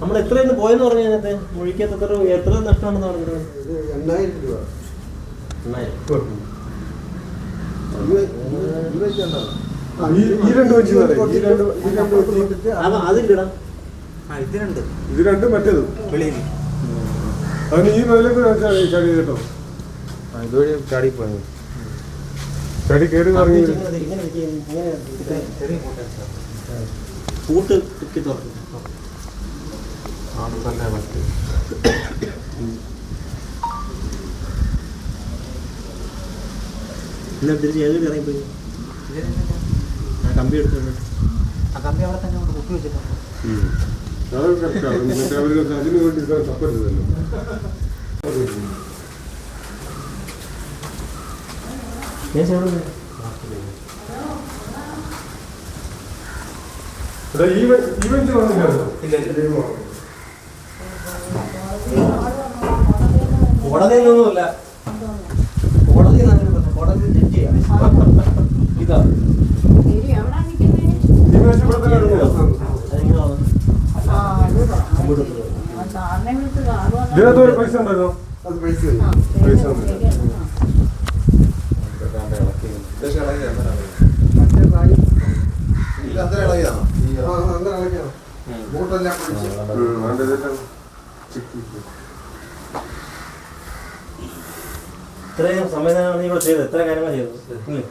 നമ്മൾ എത്രയെന്ന് പോയെന്ന് പറഞ്ഞു അതിനകത്ത്? മുഴിക്കത്ത് എത്ര എത്ര നഷ്ടമാണെന്ന് പറഞ്ഞത് ഇത് എണ്ണായിരം രൂപ. എണ്ണായിരം ആ, ഈ ഈ രണ്ട് രണ്ട് ഇത് മറ്റേത്? വെളിയിൽ. അതിന് ഈ മതിലേക്ക് ചാടി ചാടി കേട്ടോ? ഇതുവഴി ചാടിപ്പോയത്. ചാടി കയറി കൂട്ടം കൂട്ട് തുറക്കും. തന്നെ മറ്റേ. പിന്നെ തിരിച്ച് ഇറങ്ങിപ്പോയി ആ കമ്പി എടുത്തോണ്ട് ആ കമ്പി അവിടെ തന്നെ കുത്തി വെച്ചിട്ടുണ്ട്. അതിന് വേണ്ടി തപ്പരുതല്ലോ. അങ്ങോട്ട് ഇട്ടു. ആ, സാറിനെ കോടതി സാറ് ഇതാ ഇതിനകത്ത് ഒരു പൈസ ഉണ്ടല്ലോ അത് പൈസ ആ, പൈസ ശരി, ഇത്രയും സംവിധാനമാണ് ഇവിടെ ചെയ്തത്. എത്ര കാര്യമാണ് ചെയ്തത്?